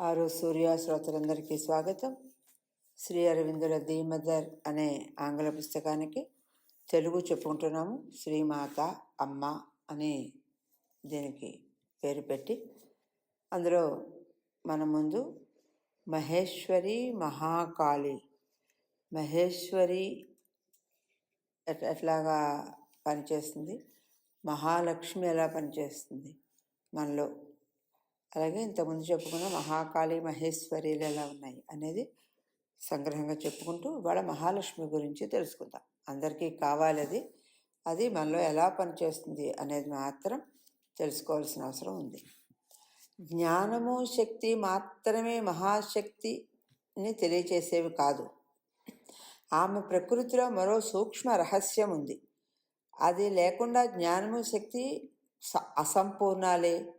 ఆరు సూర్య శ్రోతలందరికీ స్వాగతం. శ్రీ అరవిందుల దీమదర్ అనే ఆంగ్ల పుస్తకానికి తెలుగు చెప్పుకుంటున్నాము. శ్రీమాత అమ్మ అని దీనికి పేరు పెట్టి. అందులో మన ముందు మహేశ్వరి మహాకాళి. మహేశ్వరి ఎట్- ఎట్లాగా పనిచేస్తుంది? మహాలక్ష్మి ఎలా పనిచేస్తుంది? మనలో అలాగే ఇంతకుముందు చెప్పుకున్న మహాకాళి మహేశ్వరీలు ఎలా ఉన్నాయి అనేది సంగ్రహంగా చెప్పుకుంటూ ఇవాళ మహాలక్ష్మి గురించి తెలుసుకుందాం. అందరికీ కావాలి అది. అది మనలో ఎలా పనిచేస్తుంది అనేది మాత్రం తెలుసుకోవాల్సిన అవసరం ఉంది. జ్ఞానము శక్తి మాత్రమే మహాశక్తిని తెలియచేసేవి కాదు. ఆమె ప్రకృతిలో మరో సూక్ష్మ రహస్యం ఉంది. అది లేకుండా జ్ఞానము శక్తి స- అసంపూర్ణాలే.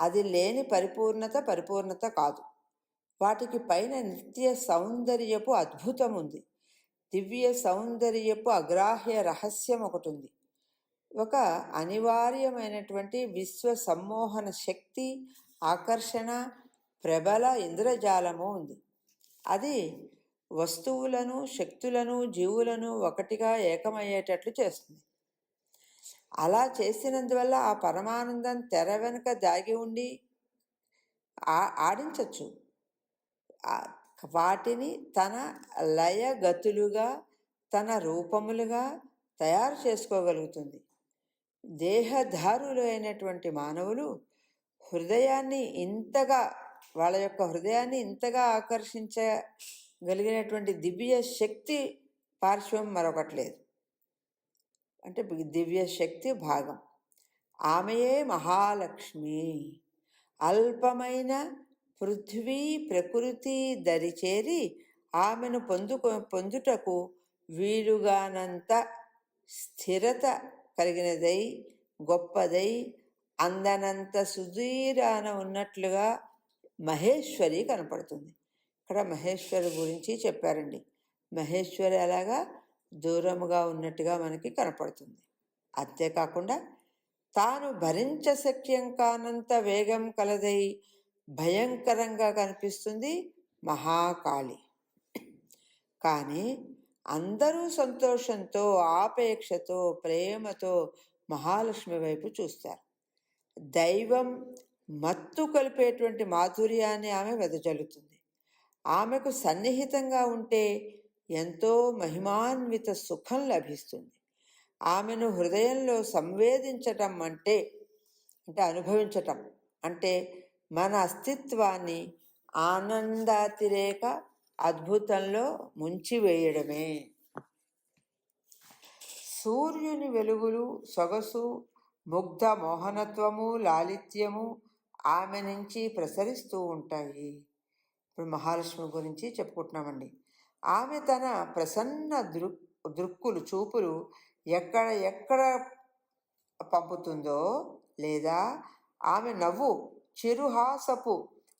అది లేని పరిపూర్ణత పరిపూర్ణత కాదు. వాటికి పైన నిత్య సౌందర్యపు అద్భుతం ఉంది. దివ్య సౌందర్యపు అగ్రాహ్య రహస్యం ఒకటి ఉంది ఒక అనివార్యమైనటువంటి విశ్వ సమ్మోహన శక్తి ఆకర్షణ ప్రబల ఇంద్రజాలము ఉంది. అది వస్తువులను శక్తులను జీవులను ఒకటిగా ఏకమయ్యేటట్లు చేస్తుంది. అలా చేసినందువల్ల ఆ పరమానందం తెర వెనుక దాగి ఉండి ఆ- ఆడించచ్చు. వాటిని తన లయగతులుగా తన రూపములుగా తయారు చేసుకోగలుగుతుంది. దేహధారులు అయినటువంటి మానవులు హృదయాన్ని ఇంతగా వాళ్ళ యొక్క హృదయాన్ని ఇంతగా ఆకర్షించగలిగినటువంటి దివ్య శక్తి పార్శ్వం మరొకటి లేదు. అంటే దివ్య శక్తి భాగం. ఆమెయే మహాలక్ష్మి. అల్పమైన పృథ్వీ ప్రకృతి దరిచేరి ఆమెను పొందుకు పొందుటకు వీలుగానంత స్థిరత కలిగినదై గొప్పదై అందనంత సుదీరాన ఉన్నట్లుగా మహేశ్వరి కనపడుతుంది. ఇక్కడ మహేశ్వరి గురించి చెప్పారండి. మహేశ్వరి అలాగా దూరముగా ఉన్నట్టుగా మనకి కనపడుతుంది. అంతేకాకుండా తాను భరించశక్యం కానంత వేగం కలదై భయంకరంగా కనిపిస్తుంది మహాకాళి. కానీ అందరూ సంతోషంతో ఆపేక్షతో ప్రేమతో మహాలక్ష్మి వైపు చూస్తారు. దైవం మత్తు కలిపేటువంటి మాధుర్యాన్ని ఆమె వెదజల్లుతుంది. ఆమెకు సన్నిహితంగా ఉంటే ఎంతో మహిమాన్విత సుఖం లభిస్తుంది. ఆమెను హృదయంలో సంవేదించటం అంటే అంటే అనుభవించటం అంటే మన అస్తిత్వాన్ని ఆనందాతిరేక అద్భుతంలో ముంచివేయడమే. సూర్యుని వెలుగులు సొగసు ముగ్ధ మోహనత్వము లాలిత్యము ఆమె నుంచి ప్రసరిస్తూ ఉంటాయి. ఇప్పుడు మహాలక్ష్మి గురించి చెప్పుకుంటున్నామండి. ఆమె తన ప్రసన్న దృ దృక్కులు చూపులు ఎక్కడ ఎక్కడ పంపుతుందో లేదా? ఆమె నవ్వు చిరుహాసపు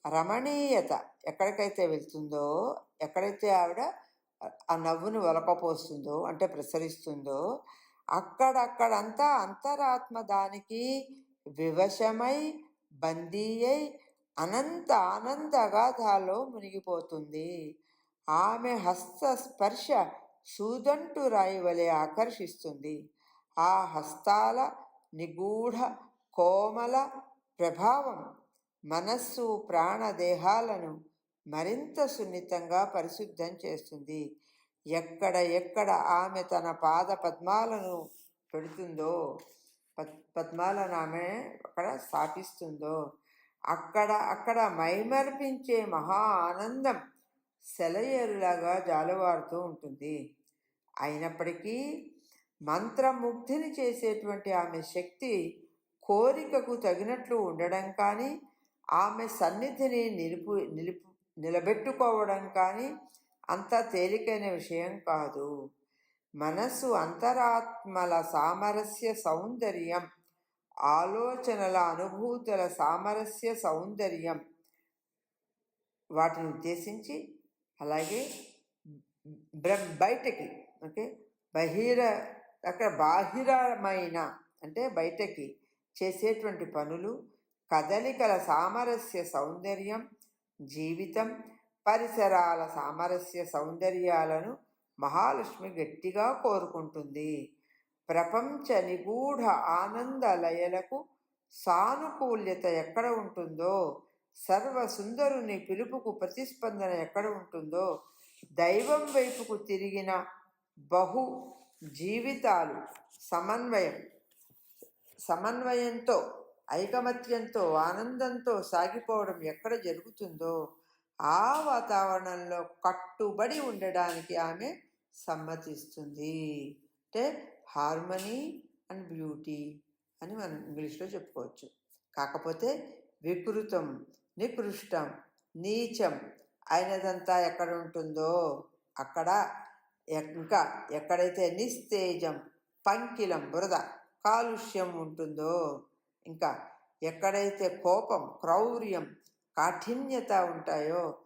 రమణీయత ఎక్కడికైతే వెళ్తుందో ఎక్కడైతే ఆవిడ ఆ నవ్వును వలకపోస్తుందో అంటే ప్రసరిస్తుందో అక్కడక్కడంతా అంతరాత్మ దానికి వివశమై బందీ అయి అనంత ఆనంద అగాధాలో మునిగిపోతుంది. ఆమె హస్త స్పర్శ సూదంటు రాయి వలె ఆకర్షిస్తుంది. ఆ హస్తాల నిగూఢ కోమల ప్రభావం మనస్సు ప్రాణదేహాలను మరింత సున్నితంగా పరిశుద్ధం చేస్తుంది. ఎక్కడ ఎక్కడ ఆమె తన పాద పద్మాలను పెడుతుందో పద్ పద్మాలను ఆమె అక్కడ స్థాపిస్తుందో అక్కడ అక్కడ మైమర్పించే మహా ఆనందం సెలయేరులాగా జాలువారుతూ ఉంటుంది. అయినప్పటికీ మంత్రముగ్ధిని చేసేటువంటి ఆమె శక్తి కోరికకు తగినట్లు ఉండడం కానీ ఆమె సన్నిధిని నిలుపు నిలుపు నిలబెట్టుకోవడం కానీ అంత తేలికైన విషయం కాదు. మనస్సు అంతరాత్మల సామరస్య సౌందర్యం ఆలోచనల అనుభూతుల సామరస్య సౌందర్యం వాటిని ఉద్దేశించి అలాగే బయటకి ఓకే? బహిర అక్కడ బాహిరమైన అంటే బయటకి చేసేటువంటి పనులు కదలికల సామరస్య సౌందర్యం జీవితం పరిసరాల సామరస్య సౌందర్యాలను మహాలక్ష్మి గట్టిగా కోరుకుంటుంది. ప్రపంచ నిగూఢ ఆనంద లయలకు సానుకూల్యత ఎక్కడ ఉంటుందో సర్వ సుందరుని పిలుపుకు ప్రతిస్పందన ఎక్కడ ఉంటుందో దైవం వైపుకు తిరిగిన బహు జీవితాలు సమన్వయం. సమన్వయంతో ఐకమత్యంతో ఆనందంతో సాగిపోవడం ఎక్కడ జరుగుతుందో ఆ వాతావరణంలో కట్టుబడి ఉండడానికి ఆమె సమ్మతిస్తుంది. అంటే హార్మనీ అండ్ బ్యూటీ అని మనం ఇంగ్లీష్లో చెప్పుకోవచ్చు. కాకపోతే వికృతం నికృష్టం నీచం అయినదంతా ఎక్కడ ఉంటుందో అక్కడ ఇంకా ఎక్కడైతే నిస్తేజం పంకిలం బురద కాలుష్యం ఉంటుందో ఇంకా ఎక్కడైతే కోపం క్రౌర్యం కాఠిన్యత ఉంటాయో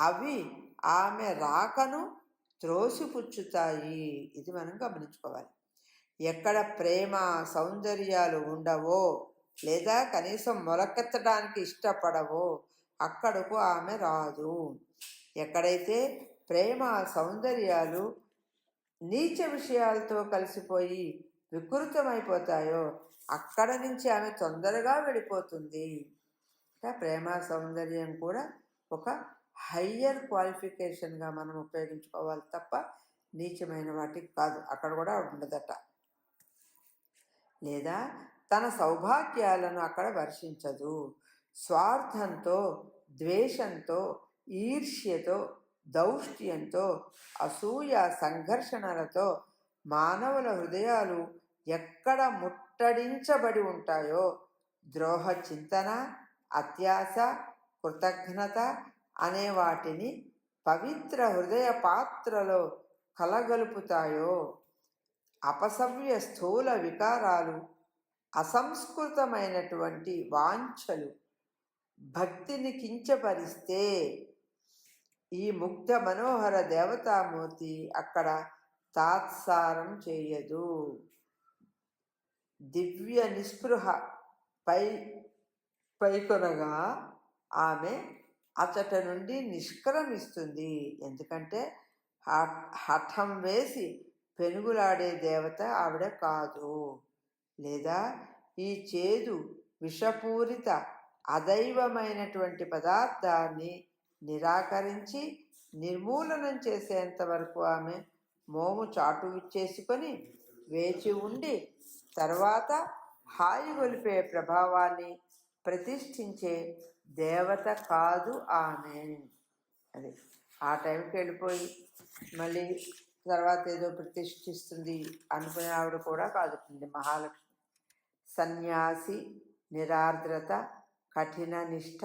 అవి ఆమె రాకను త్రోసిపుచ్చుతాయి. ఇది మనం గమనించుకోవాలి. ఎక్కడ ప్రేమ సౌందర్యాలు ఉండవో లేదా కనీసం మొలకెత్తడానికి ఇష్టపడవో అక్కడకు ఆమె రాదు. ఎక్కడైతే ప్రేమ సౌందర్యాలు నీచ విషయాలతో కలిసిపోయి వికృతమైపోతాయో అక్కడ నుంచి ఆమె తొందరగా వెళ్ళిపోతుంది. ప్రేమ సౌందర్యం కూడా ఒక హయ్యర్ క్వాలిఫికేషన్గా మనం ఉపయోగించుకోవాలి తప్ప నీచమైన వాటికి కాదు. అక్కడ కూడా ఉండదట. లేదా తన సౌభాగ్యాలను అక్కడ వర్షించదు. స్వార్థంతో ద్వేషంతో ఈర్ష్యతో దౌష్ట్యంతో అసూయ సంఘర్షణలతో మానవుల హృదయాలు ఎక్కడ ముట్టడించబడి ఉంటాయో? ద్రోహ చింతన అత్యాస కృతజ్ఞత అనే వాటిని పవిత్ర హృదయ పాత్రలో కలగలుపుతాయో? అపసవ్య స్థూల వికారాలు అసంస్కృతమైనటువంటి వాంఛలు భక్తిని కించపరిస్తే ఈ ముగ్ధ మనోహర దేవతామూర్తి అక్కడ తాత్సారం చేయదు. దివ్య నిస్పృహ పై పైకొనగా ఆమె అతట నుండి నిష్క్రమిస్తుంది. ఎందుకంటే హఠం వేసి పెనుగులాడే దేవత ఆవిడ కాదు. లేదా ఈ చేదు విషపూరిత అదైవమైనటువంటి పదార్థాన్ని నిరాకరించి నిర్మూలనం చేసేంత వరకు ఆమె మోము చాటు ఇచ్చేసుకొని వేచి ఉండి తర్వాత హాయి గొలిపే ప్రభావాన్ని ప్రతిష్ఠించే దేవత కాదు ఆమె. అది ఆ టైంకి వెళ్ళిపోయి మళ్ళీ తర్వాత ఏదో ప్రతిష్ఠిస్తుంది అనుకునే ఆవిడ కూడా కాదుతుంది మహాలక్ష్మి. సన్యాసి నిరార్ద్రత కఠిన నిష్ఠ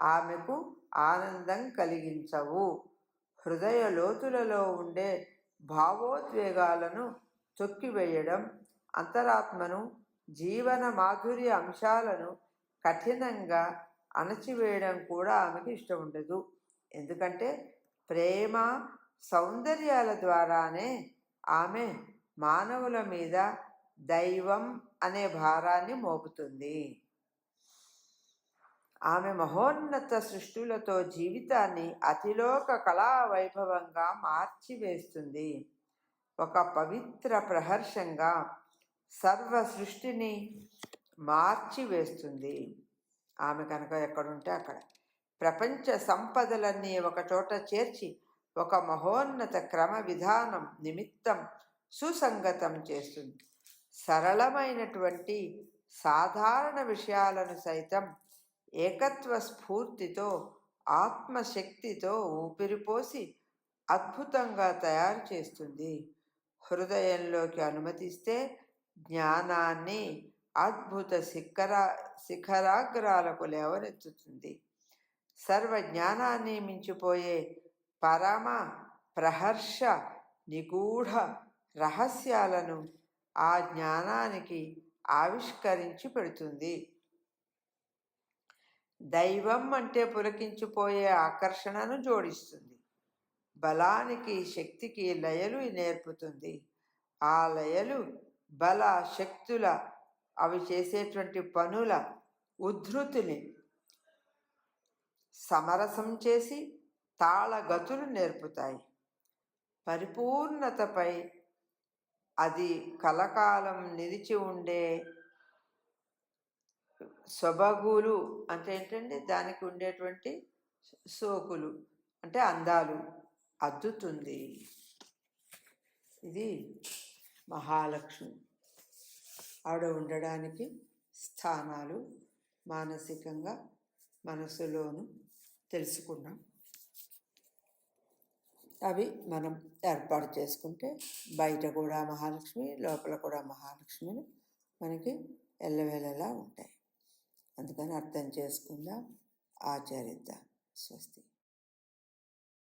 ఆమెకు ఆనందం కలిగించవు. హృదయ లోతులలో ఉండే భావోద్వేగాలను తొక్కివేయడం అంతరాత్మను జీవన మాధుర్య అంశాలను కఠినంగా అణచివేయడం కూడా ఆమెకు ఇష్టం ఉండదు. ఎందుకంటే ప్రేమ సౌందర్యాల ద్వారానే ఆమె మానవుల మీద దైవం అనే భారాన్ని మోపుతుంది. ఆమె మహోన్నత సృష్టిలతో జీవితాన్ని అతిలోక కళా వైభవంగా మార్చివేస్తుంది. ఒక పవిత్ర ప్రహర్షంగా సర్వ సృష్టిని మార్చివేస్తుంది. ఆమె కనుక ఎక్కడుంటే అక్కడ. ప్రపంచ సంపదలన్నీ ఒక చోట చేర్చి ఒక మహోన్నత క్రమ విధానం నిమిత్తం సుసంగతం చేస్తుంది. సరళమైనటువంటి సాధారణ విషయాలను సైతం ఏకత్వ స్ఫూర్తితో ఆత్మశక్తితో ఊపిరిపోసి అద్భుతంగా తయారు చేస్తుంది. హృదయంలోకి అనుమతిస్తే జ్ఞానాన్ని అద్భుత శిఖరా శిఖరాగ్రాలకు లేవనెత్తుతుంది. సర్వ జ్ఞానాన్ని మించిపోయే పరమ ప్రహర్ష నిగూఢ రహస్యాలను ఆ జ్ఞానానికి ఆవిష్కరించి పెడుతుంది. దైవం అంటే పులకించిపోయే ఆకర్షణను జోడిస్తుంది. బలానికి శక్తికి లయలు నేర్పుతుంది. ఆ లయలు బల శక్తుల అవి చేసేటువంటి పనుల ఉద్ధృతిని సమరసం చేసి తాళగతులు నేర్పుతాయి. పరిపూర్ణతపై అది కలకాలం నిలిచి ఉండే సొబగులు అంటే ఏంటండి? దానికి ఉండేటువంటి సోకులు అంటే అందాలు అద్దుతుంది. ఇది మహాలక్ష్మి. ఆవిడ ఉండడానికి స్థానాలు మానసికంగా మనసులోను తెలుసుకున్నాం. అవి మనం ఏర్పాటు చేసుకుంటే బయట కూడా మహాలక్ష్మి లోపల కూడా మహాలక్ష్మిని మనకి ఎల్లవేళలా ఉంటాయి. అందుకని అర్థం చేసుకుందాం ఆచరిద్దాం. స్వస్తి.